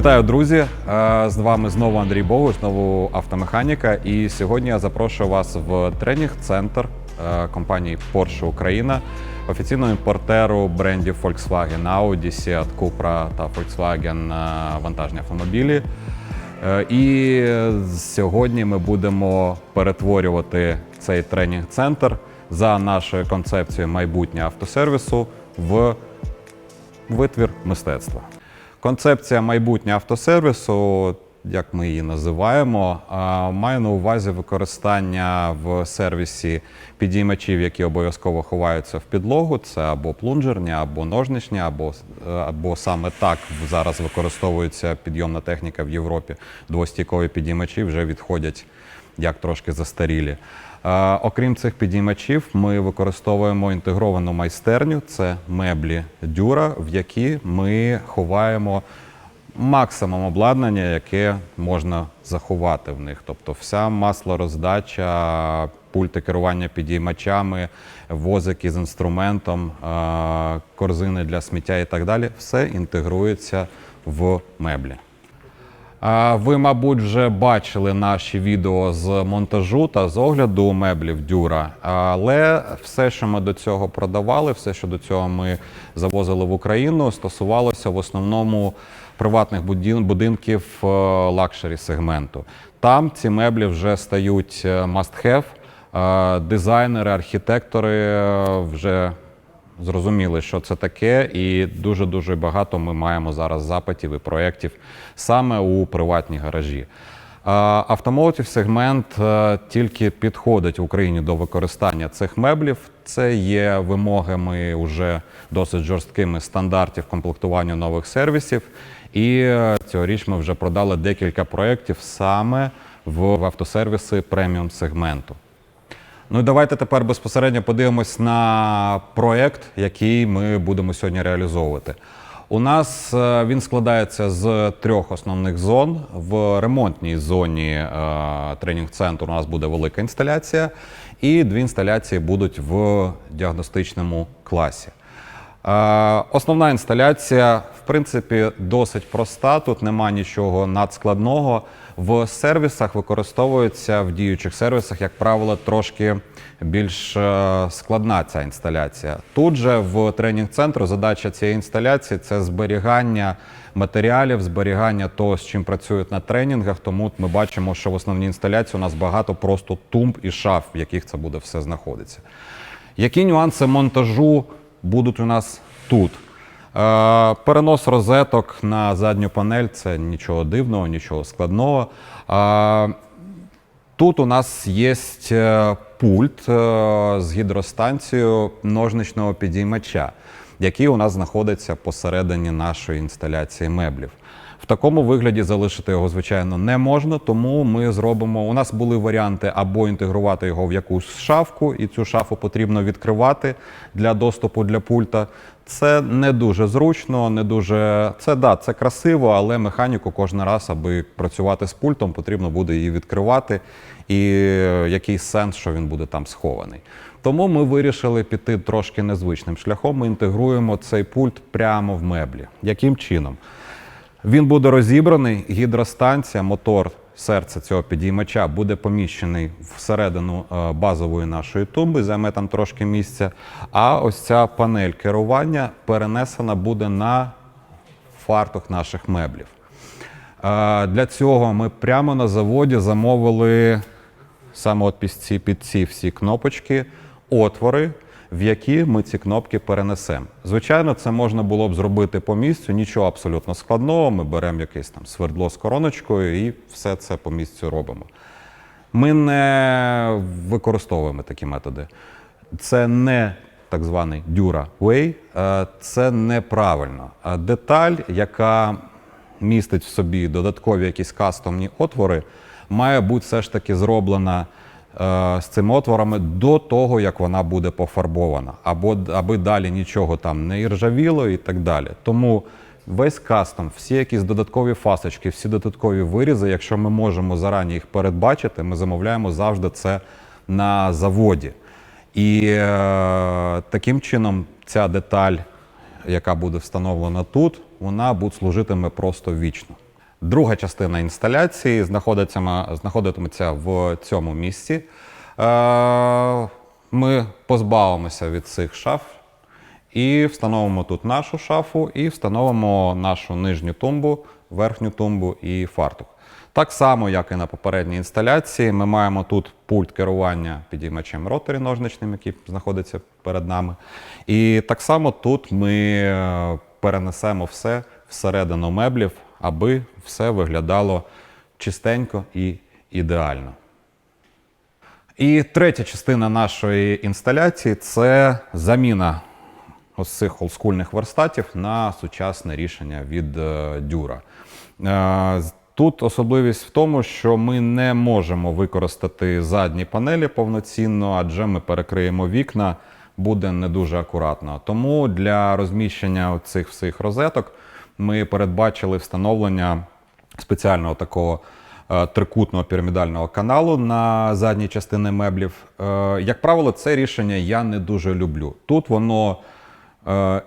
Вітаю, друзі! Е, З вами знову Андрій Богуш, знову автомеханіка. І сьогодні я запрошую вас в тренінг-центр е, компанії Porsche Україна, офіційного імпортеру брендів Volkswagen Audi, Seat Cupra та Volkswagen е, вантажні автомобілі. І сьогодні ми будемо перетворювати цей тренінг-центр за нашою концепцією майбутнє автосервісу в витвір мистецтва. Концепція майбутнього автосервісу, як ми її називаємо, має на увазі використання в сервісі підіймачів, які обов'язково ховаються в підлогу. Це або плунжерні, або ножничні, або, е, або саме так зараз використовується підйомна техніка в Європі. Двостійкові підіймачі вже відходять як трошки застарілі. Окрім цих підіймачів, ми використовуємо інтегровану майстерню. Це меблі дюра, в які ми ховаємо максимум обладнання, яке можна заховати в них. Тобто вся маслороздача, пульти керування підіймачами, возики з інструментом, корзини для сміття і так далі, все інтегрується в меблі. Ви, мабуть, вже бачили наші відео з монтажу та з огляду меблів Дюра. Але все, що ми до цього продавали, все, що до цього ми завозили в Україну, стосувалося в основному приватних будинків е, лакшері сегменту. Там ці меблі вже стають е, must-have. Е, Дизайнери, архітектори вже зрозуміли, що це таке, і дуже дуже багато ми маємо зараз запитів і проєктів саме у приватні гаражі. Автомоутів сегмент е, тільки підходить в Україні до використання цих меблів. Це є вимогами уже досить жорсткими стандартів комплектування нових сервісів. І е, цьогоріч ми вже продали декілька проєктів саме в автосервіси преміум сегменту. Ну і давайте тепер безпосередньо подивимось на проєкт, який ми будемо сьогодні реалізовувати. У нас е, він складається з трьох основних зон. В ремонтній зоні е, тренінг-центру у нас буде велика інсталяція, і дві інсталяції будуть в діагностичному класі. Е, Основна інсталяція, в принципі, досить проста. Тут нема нічого надскладного. В сервісах використовується в діючих сервісах, як правило, трошки більш е, складна ця інсталяція. Тут же в тренінг-центру задача цієї інсталяції це зберігання матеріалів, зберігання того, з чим працюють на тренінгах. Тому ми бачимо, що в основній інсталяції у нас багато просто тумб і шаф, в яких це буде все знаходитися. Які нюанси монтажу будуть у нас тут? Е, Перенос розеток на задню панель це нічого дивного, нічого складного. Е, Тут у нас є е, пульт з гідростанцією ножничного підіймача, який у нас знаходиться посередині нашої інсталяції меблів. В такому вигляді залишити його, звичайно, не можна, тому ми зробимо. У нас були варіанти або інтегрувати його в якусь шафку, і цю шафу потрібно відкривати для доступу для пульта. Це не дуже зручно, не дуже це да, це красиво, але механіку кожен раз, аби працювати з пультом, потрібно буде її відкривати. І якийсь сенс, що він буде там схований. Тому ми вирішили піти трошки незвичним шляхом. Ми інтегруємо цей пульт прямо в меблі. Яким чином? Він буде розібраний, гідростанція, мотор, серце цього підіймача буде поміщений всередину е, базової нашої тумби, займе там трошки місця. А ось ця панель керування перенесена буде на фартух наших меблів. Е, Для цього ми прямо на заводі замовили саме от під ці, під ці всі кнопочки, отвори, в які ми ці кнопки перенесемо. Звичайно, це можна було б зробити по місцю, нічого абсолютно складного. Ми беремо якесь там свердло з короночкою і все це по місцю робимо. Ми не використовуємо такі методи. Це не так званий Dura Way, е, це неправильно. Деталь, яка містить в собі додаткові якісь кастомні отвори, має бути все ж таки зроблена з цими отворами до того, як вона буде пофарбована, або аби далі нічого там не іржавіло і так далі. Тому весь кастом, всі якісь додаткові фасочки, всі додаткові вирізи, якщо ми можемо зарані їх передбачити, ми замовляємо завжди це на заводі. І е, таким чином ця деталь, яка буде встановлена тут, вона буде служитиме просто вічно. Друга частина інсталяції знаходиться, знаходитиметься в цьому місці. Е, Ми позбавимося від цих шаф і встановимо тут нашу шафу, і встановимо нашу нижню тумбу, верхню тумбу і фартук. Так само, як і на попередній інсталяції, ми маємо тут пульт керування підіймачем ротори ножничним, який знаходиться перед нами. І так само тут ми е, перенесемо все всередину меблів, аби все виглядало чистенько і ідеально. І третя частина нашої інсталяції це заміна ось цих олдскульних верстатів на сучасне рішення від е, Дюра. Е, Тут особливість в тому, що ми не можемо використати задні панелі повноцінно, адже ми перекриємо вікна, буде не дуже акуратно. Тому для розміщення цих всіх розеток ми передбачили встановлення спеціального такого е, трикутного пірамідального каналу на задній частині меблів. Е, Як правило, це рішення я не дуже люблю. Тут воно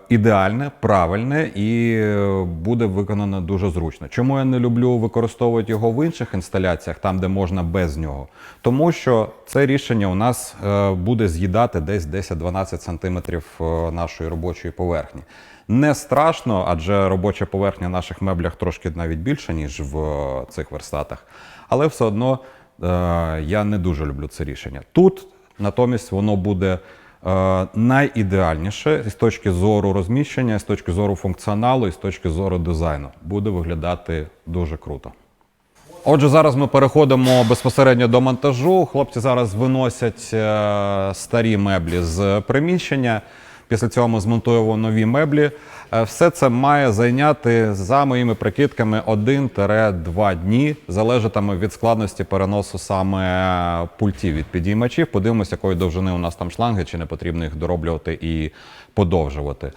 ідеальне, правильне і е, буде виконано дуже зручно. Чому я не люблю використовувати його в інших інсталяціях, там де можна без нього? Тому що це рішення у нас е, буде з'їдати десь 10-12 сантиметрів е, нашої робочої поверхні. Не страшно, адже робоча поверхня в наших меблях трошки навіть більша, ніж в е, цих верстатах. Але все одно е, я не дуже люблю це рішення. Тут натомість воно буде е, найідеальніше з точки зору розміщення, з точки зору функціоналу і з точки зору дизайну. Буде виглядати дуже круто. Отже, зараз ми переходимо безпосередньо до монтажу. Хлопці зараз виносять е, старі меблі з приміщення. Після цього ми змонтуємо нові меблі. Е, Все це має зайняти за моїми прикидками 1-2 дні, залежатиме від складності переносу саме пультів від підіймачів. Подивимося, якої довжини у нас там шланги, чи не потрібно їх дороблювати і подовжувати.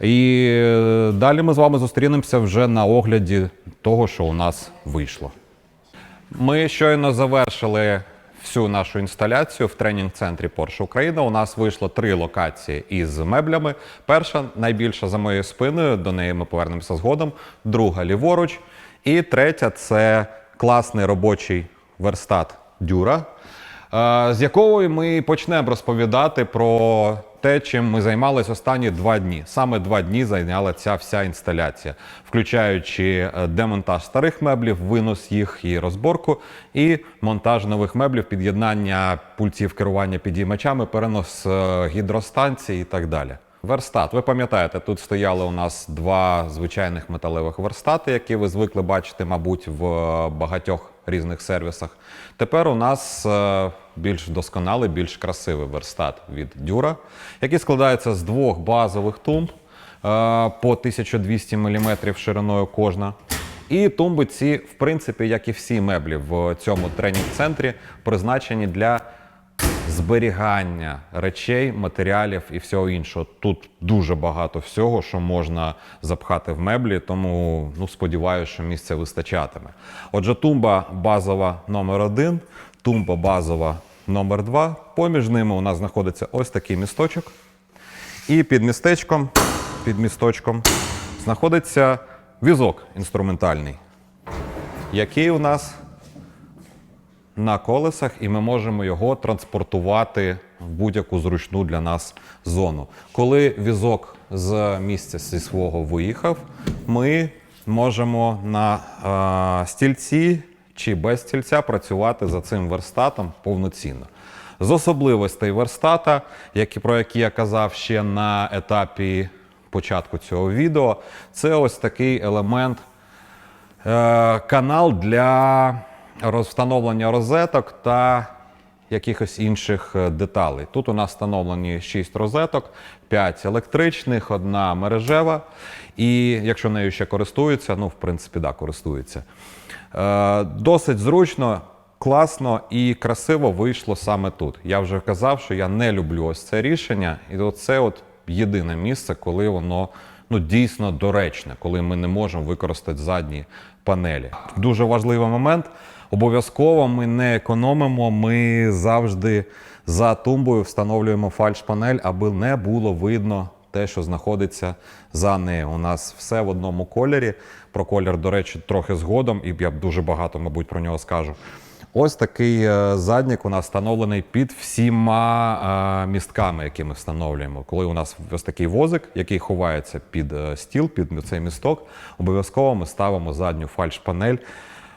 І е, далі ми з вами зустрінемося вже на огляді того, що у нас вийшло. Ми щойно завершили всю нашу інсталяцію в тренінг-центрі Porsche Україна. У нас вийшло три локації із меблями. Перша найбільша за моєю спиною, до неї ми повернемося згодом. Друга ліворуч. І третя це класний робочий верстат Дюра, е, з якого ми почнемо розповідати про те, чим ми займалися останні два дні. Саме два дні зайняла ця вся інсталяція, включаючи е, демонтаж старих меблів, винос їх і розборку, і монтаж нових меблів, під'єднання пультів керування підіймачами, перенос е, гідростанцій і так далі. Верстат. Ви пам'ятаєте, тут стояли у нас два звичайних металевих верстати, які ви звикли бачити, мабуть, в е, багатьох різних сервісах. Тепер у нас е, більш досконалий, більш красивий верстат від Дюра, який складається з двох базових тумб е, по 1200 мм шириною кожна. І тумби ці, в принципі, як і всі меблі в цьому тренінг-центрі, призначені для зберігання речей, матеріалів і всього іншого. Тут дуже багато всього, що можна запхати в меблі, тому ну, сподіваюся, що місця вистачатиме. Отже, тумба базова номер один, тумба базова номер два. Поміж ними у нас знаходиться ось такий місточок. І під містечком, під місточком знаходиться візок інструментальний, який у нас на колесах, і ми можемо його транспортувати в будь-яку зручну для нас зону. Коли візок з місця зі свого виїхав, ми можемо на е, стільці чи без стільця працювати за цим верстатом повноцінно. З особливостей верстата, які, про які я казав ще на етапі початку цього відео, це ось такий елемент е, канал для розстановлення розеток та якихось інших е, деталей. Тут у нас встановлені 6 розеток, 5 електричних, одна мережева. І якщо нею ще користуються, ну, в принципі, да, користуються. Е, досить зручно, класно і красиво вийшло саме тут. Я вже казав, що я не люблю ось це рішення, і це от єдине місце, коли воно ну, дійсно доречне, коли ми не можемо використати задні панелі. Дуже важливий момент. Обов'язково ми не економимо, ми завжди за тумбою встановлюємо фальш-панель, аби не було видно те, що знаходиться за нею. У нас все в одному кольорі. Про колір, до речі, трохи згодом, і я дуже багато, мабуть, про нього скажу. Ось такий е, заднік у нас встановлений під всіма е, містками, які ми встановлюємо. Коли у нас ось такий возик, який ховається під е, стіл, під цей місток, обов'язково ми ставимо задню фальш-панель.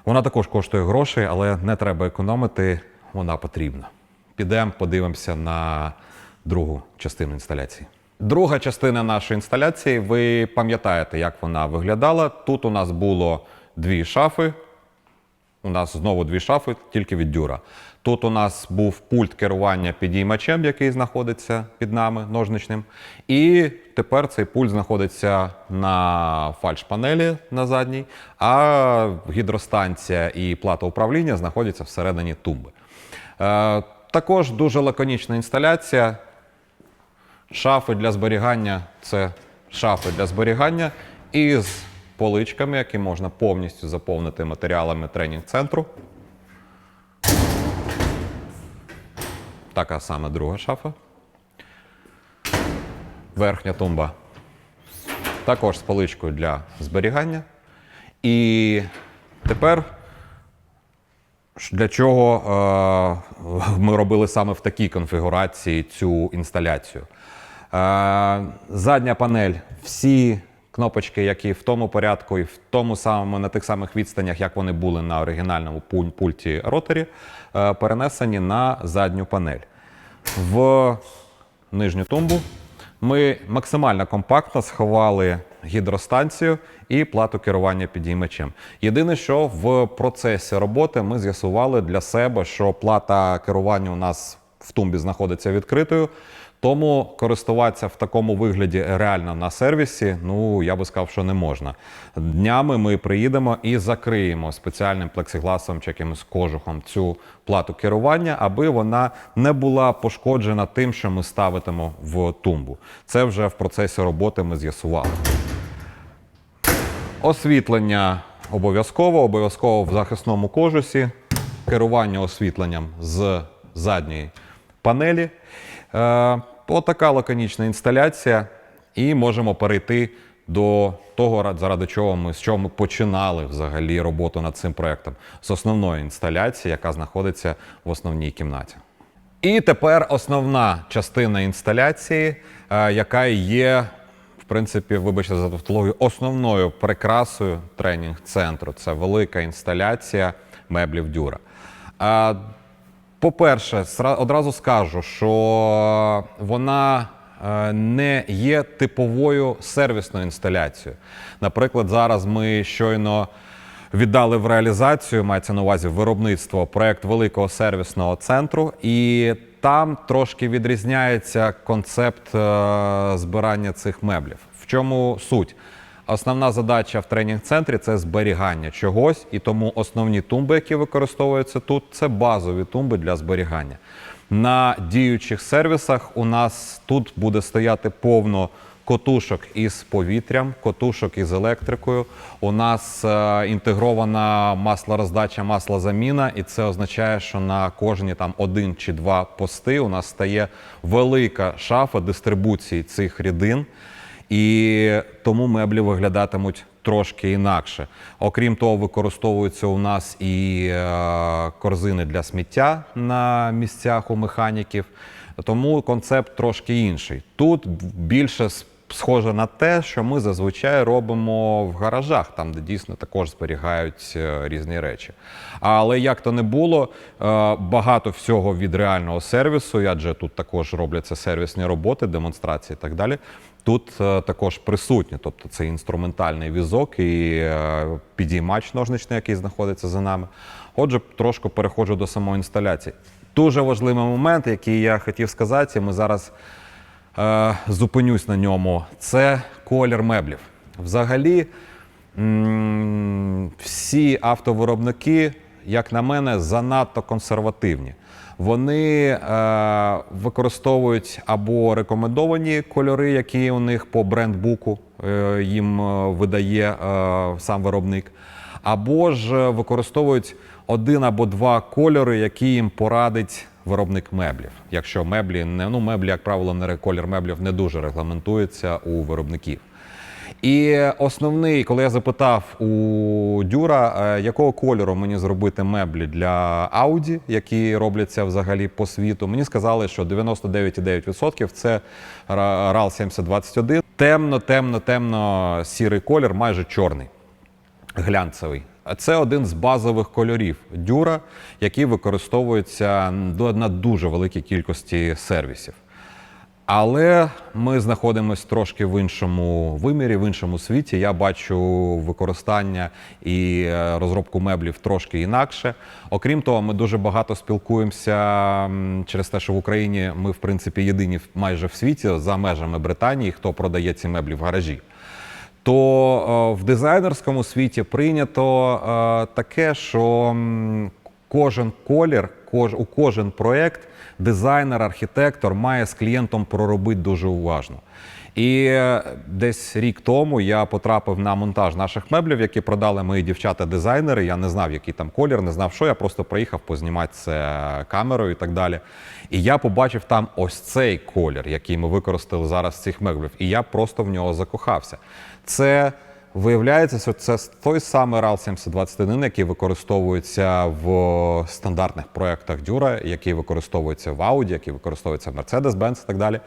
Вона також коштує грошей, але не треба економити, вона потрібна. Підемо, подивимося на другу частину інсталяції. Друга частина нашої інсталяції, ви пам'ятаєте, як вона виглядала. Тут у нас було дві шафи. У нас знову дві шафи, тільки від дюра. Тут у нас був пульт керування підіймачем, який знаходиться під нами ножничним. І тепер цей пульт знаходиться на фальш-панелі на задній, а гідростанція і плата управління знаходяться всередині тумби. Е, також дуже лаконічна інсталяція. Шафи для зберігання це шафи для зберігання із поличками, які можна повністю заповнити матеріалами тренінг-центру. Така сама друга шафа. Верхня тумба. Також з поличкою для зберігання. І тепер Для чого е, ми робили саме в такій конфігурації цю інсталяцію? Е, задня панель, всі кнопочки, які в тому порядку і в тому самому на тих самих відстанях, як вони були на оригінальному пульті роторі, е, перенесені на задню панель. В нижню тумбу ми максимально компактно сховали гідростанцію і плату керування підіймачем. Єдине, що в процесі роботи ми з'ясували для себе, що плата керування у нас в тумбі знаходиться відкритою. Тому користуватися в такому вигляді реально на сервісі, ну я би сказав, що не можна. Днями ми приїдемо і закриємо спеціальним плексигласом чи якимось кожухом цю плату керування, аби вона не була пошкоджена тим, що ми ставитимо в тумбу. Це вже в процесі роботи ми з'ясували. Освітлення обов'язково, обов'язково в захисному кожусі, керування освітленням з задньої панелі. Е, отака лаконічна інсталяція, і можемо перейти до того, заради чого ми з чого ми починали взагалі роботу над цим проектом з основної інсталяції, яка знаходиться в основній кімнаті. І тепер основна частина інсталяції, е, яка є, в принципі, вибачте за тавтологію, основною прикрасою тренінг-центру. Це велика інсталяція меблів Дюра. Е, По-перше, одразу скажу, що вона е, не є типовою сервісною інсталяцією. Наприклад, зараз ми щойно віддали в реалізацію, мається на увазі виробництво, проект великого сервісного центру, і там трошки відрізняється концепт е, збирання цих меблів. В чому суть? Основна задача в тренінг-центрі це зберігання чогось, і тому основні тумби, які використовуються тут, це базові тумби для зберігання. На діючих сервісах у нас тут буде стояти повно котушок із повітрям, котушок із електрикою. У нас е, інтегрована маслороздача, маслозаміна, і це означає, що на кожні там один чи два пости у нас стає велика шафа дистрибуції цих рідин. І тому меблі виглядатимуть трошки інакше. Окрім того, використовуються у нас і е, корзини для сміття на місцях у механіків. Тому концепт трошки інший. Тут більше схоже на те, що ми зазвичай робимо в гаражах, там, де дійсно також зберігають е, різні речі. Але як то не було, е, багато всього від реального сервісу, адже тут також робляться сервісні роботи, демонстрації і так далі. Тут е, також присутні, тобто це інструментальний візок і підіймач ножничний, який знаходиться за нами. Отже, трошки переходжу до самої інсталяції. Дуже важливий момент, який я хотів сказати, ми зараз зупинюсь на ньому. Це колір меблів. Взагалі, всі автовиробники, як на мене, занадто консервативні. Вони е, використовують або рекомендовані кольори, які у них по брендбуку е, їм е, видає е, сам виробник, або ж е, використовують один або два кольори, які їм порадить виробник меблів. Якщо меблі не ну меблі, як правило, не колір меблів не дуже регламентується у виробників. І основний, коли я запитав у Дюра, е, якого кольору мені зробити меблі для Audi, які робляться взагалі по світу, мені сказали, що 99,9% це RAL 7021. Темно, темно, темно сірий колір, майже чорний глянцевий. Це один з базових кольорів дюра, який використовується на дуже великій кількості сервісів. Але ми знаходимося трошки в іншому вимірі, в іншому світі. Я бачу використання і е, розробку меблів трошки інакше. Окрім того, ми дуже багато спілкуємося через те, що в Україні ми, в принципі, єдині майже в світі за межами Британії, хто продає ці меблі в гаражі то е, в дизайнерському світі прийнято е, таке, що кожен колір, у кожен проєкт дизайнер, архітектор має з клієнтом проробити дуже уважно. І е, десь рік тому я потрапив на монтаж наших меблів, які продали мої дівчата-дизайнери. Я не знав, який там колір, не знав, що. Я просто приїхав познімати це камерою і так далі. І я побачив там ось цей колір, який ми використали зараз цих меблів. І я просто в нього закохався. Це виявляється, що це той самий RAL 7021, який використовується в стандартних проєктах Дюра, який використовується в Audi, який використовується в Mercedes-Benz і так далі.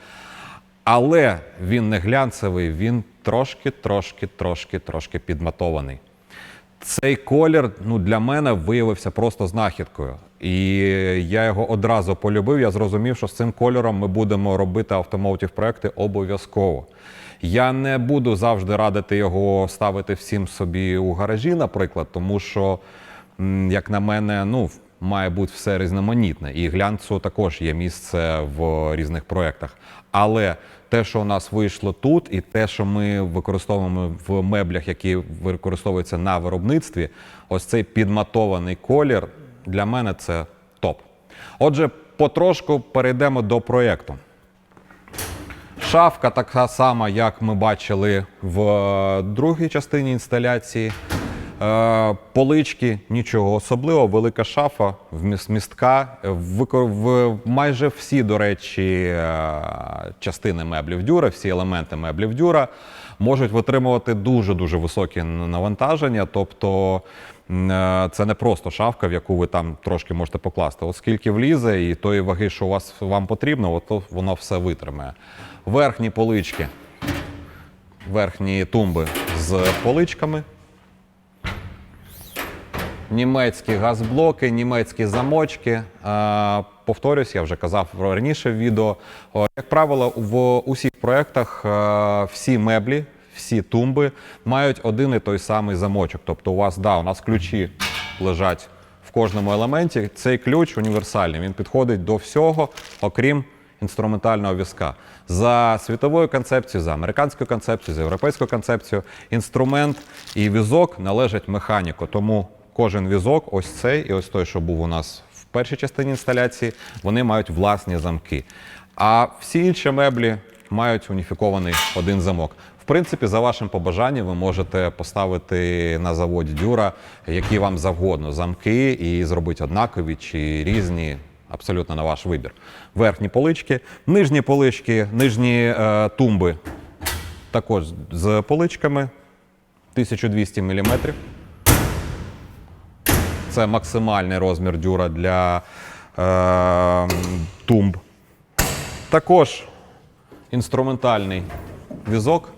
Але він не глянцевий, він трошки, трошки, трошки, трошки підматований. Цей колір ну, для мене виявився просто знахідкою. І я його одразу полюбив. Я зрозумів, що з цим кольором ми будемо робити автомоутів проекти обов'язково. Я не буду завжди радити його ставити всім собі у гаражі, наприклад, тому що, як на мене, ну, має бути все різноманітне. І глянцу також є місце в різних проєктах. Але те, що у нас вийшло тут, і те, що ми використовуємо в меблях, які використовуються на виробництві, ось цей підматований колір для мене це топ. Отже, потрошку перейдемо до проєкту. Шафка така сама, як ми бачили в другій частині інсталяції. Е, Полички нічого особливого, велика шафа, містка. В майже всі, до речі, е, частини меблів дюра, всі елементи меблів дюра можуть витримувати дуже дуже високі навантаження. Тобто е, це не просто шафка, в яку ви там трошки можете покласти. Оскільки влізе і тої ваги, що у вас вам потрібно, от воно все витримає. Верхні полички, верхні тумби з поличками. Німецькі газблоки, німецькі замочки. Повторюсь, я вже казав раніше в відео. Як правило, в усіх проєктах всі меблі, всі тумби мають один і той самий замочок. Тобто, у вас да, у нас ключі лежать в кожному елементі. Цей ключ універсальний. Він підходить до всього, окрім інструментального візка. За світовою концепцією, за американською концепцією, за європейською концепцією, інструмент і візок належать механіку. Тому кожен візок, ось цей і ось той, що був у нас в першій частині інсталяції, вони мають власні замки. А всі інші меблі мають уніфікований один замок. В принципі, за вашим побажанням, ви можете поставити на заводі дюра, які вам завгодно замки, і зробити однакові чи різні. Абсолютно на ваш вибір. Верхні полички, нижні полички, нижні е, тумби також з поличками 1200 мм. Це максимальний розмір дюра для е, тумб. Також інструментальний візок.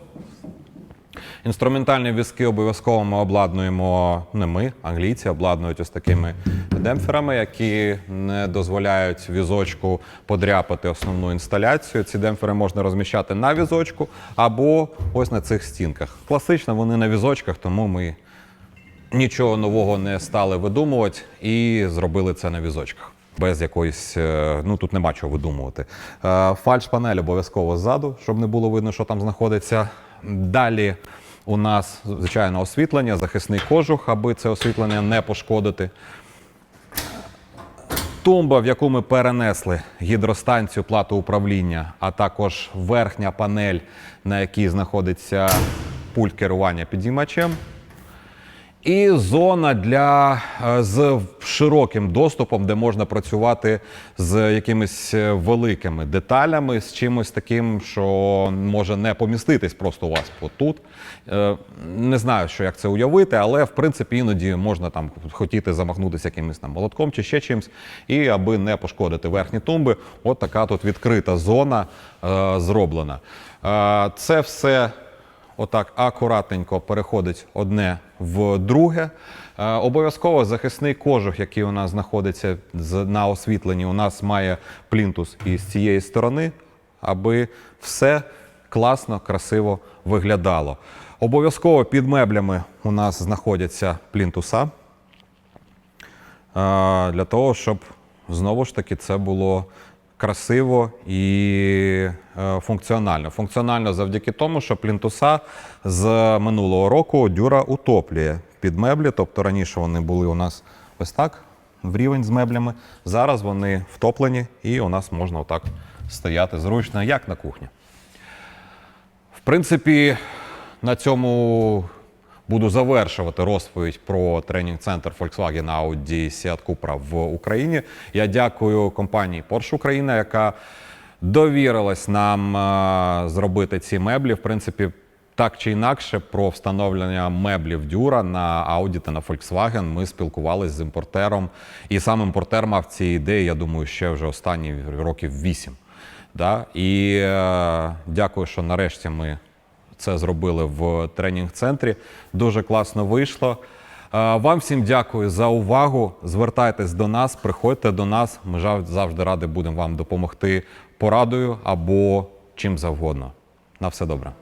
Інструментальні візки обов'язково ми обладнуємо не ми, англійці обладнують ось такими демпферами, які не дозволяють візочку подряпати основну інсталяцію. Ці демпфери можна розміщати на візочку або ось на цих стінках. Класично вони на візочках, тому ми нічого нового не стали видумувати і зробили це на візочках. Без якоїсь, е, ну тут нема чого видумувати. Е, Фальш-панель обов'язково ззаду, щоб не було видно, що там знаходиться. Далі у нас, звичайно, освітлення, захисний кожух, аби це освітлення не пошкодити. Тумба, в яку ми перенесли гідростанцію плату управління, а також верхня панель, на якій знаходиться пульт керування підіймачем. І зона для е, з широким доступом, де можна працювати з якимись е, великими деталями, з чимось таким, що може не поміститись просто у вас тут. Е, Не знаю, що як це уявити, але в принципі іноді можна там хотіти замахнутися якимось там молотком чи ще чимось, і аби не пошкодити верхні тумби, от така тут відкрита зона зроблена. Це все отак акуратненько переходить одне в друге. Е, Обов'язково захисний кожух, який у нас знаходиться на освітленні, у нас має плінтус і з цієї сторони, аби все класно, красиво виглядало. Обов'язково під меблями у нас знаходяться плінтуса е, для того, щоб знову ж таки це було красиво і е, функціонально. Функціонально завдяки тому, що плінтуса з минулого року дюра утоплює під меблі. Тобто раніше вони були у нас ось так, в рівень з меблями. Зараз вони втоплені, і у нас можна отак стояти зручно, як на кухні. В принципі, на цьому буду завершувати розповідь про тренінг-центр Volkswagen Audi Seat Cupra в Україні. Я дякую компанії Porsche Україна, яка довірилась нам е, зробити ці меблі. В принципі, так чи інакше, про встановлення меблів Дюра на Audi та на Volkswagen ми спілкувалися з імпортером. І сам імпортер мав ці ідеї, я думаю, ще вже останні років вісім. Да? І е, дякую, що нарешті ми це зробили в тренінг-центрі. Дуже класно вийшло. Е, Вам всім дякую за увагу. Звертайтесь до нас, приходьте до нас. Ми завжди раді будемо вам допомогти порадою або чим завгодно. На все добре.